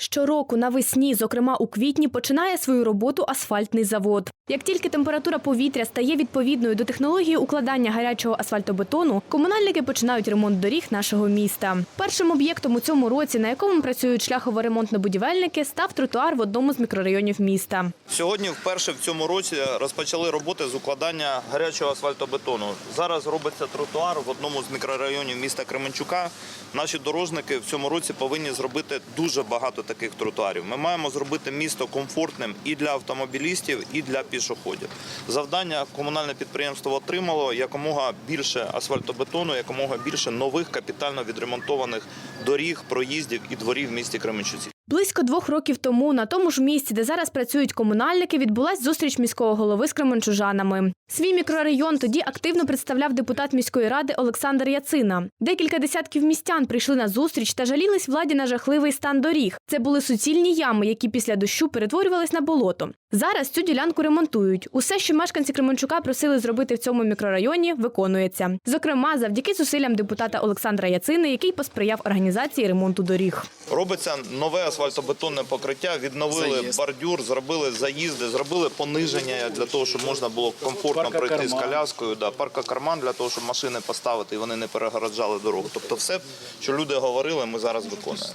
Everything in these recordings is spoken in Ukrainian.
Щороку навесні, зокрема у квітні, починає свою роботу асфальтний завод. Як тільки температура повітря стає відповідною до технології укладання гарячого асфальтобетону, комунальники починають ремонт доріг нашого міста. Першим об'єктом у цьому році, на якому працюють шляхово-ремонтно-будівельники, став тротуар в одному з мікрорайонів міста. Сьогодні вперше в цьому році розпочали роботи з укладання гарячого асфальтобетону. Зараз робиться тротуар в одному з мікрорайонів міста Кременчука. Наші дорожники в цьому році повинні зробити дуже багато таких тротуарів. Ми маємо зробити місто комфортним і для автомобілістів, і для пішоходів. Завдання комунальне підприємство отримало якомога більше асфальтобетону, якомога більше нових капітально відремонтованих доріг, проїздів і дворів в місті Кременчуці. Близько двох років тому на тому ж місці, де зараз працюють комунальники, відбулась зустріч міського голови з кременчужанами. Свій мікрорайон тоді активно представляв депутат міської ради Олександр Яцина. Декілька десятків містян прийшли на зустріч та жалілись владі на жахливий стан доріг. Це були суцільні ями, які після дощу перетворювались на болото. Зараз цю ділянку ремонтують. Усе, що мешканці Кременчука просили зробити в цьому мікрорайоні, виконується. Зокрема, завдяки зусиллям депутата Олександра Яцини, який посприяв організації ремонту доріг. Робиться нове асфальтобетонне покриття, відновили Заїзд. бордюр, зробили заїзди, зробили пониження для того, щоб можна було комфортно пройти з Паркокарман. коляскою. Да, паркокарман для того, щоб машини поставити і вони не перегороджали дорогу. Тобто, все, що люди говорили, ми зараз виконуємо.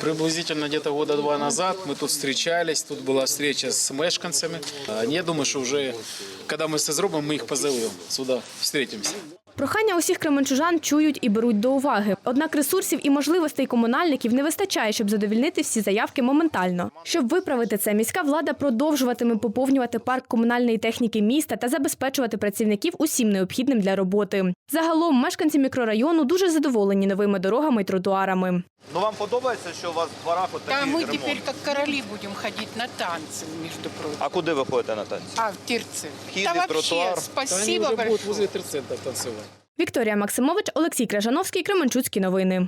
Приблизительно где-то года два назад мы тут встречались, тут была встреча с мешканцами. А, Я думаю, что уже, когда мы все зробимо, мы их позовем сюда, встретимся. Прохання усіх кременчужан чують і беруть до уваги. Однак ресурсів і можливостей комунальників не вистачає, щоб задовільнити всі заявки моментально. Щоб виправити це, міська влада продовжуватиме поповнювати парк комунальної техніки міста та забезпечувати працівників усім необхідним для роботи. Загалом мешканці мікрорайону дуже задоволені новими дорогами і тротуарами. Ну вам подобається, що у вас в дворах от Да, такий мы ремонт? теперь как короли будем ходить на танцы, между прочим. А куди ви ходите на танці? А, в Терцы. Вхід да і вообще, тротуар. спасибо Они уже будут большое. возле терцентра танцевать. Вікторія Максимович, Олексій Крижановський, Кременчуцькі новини.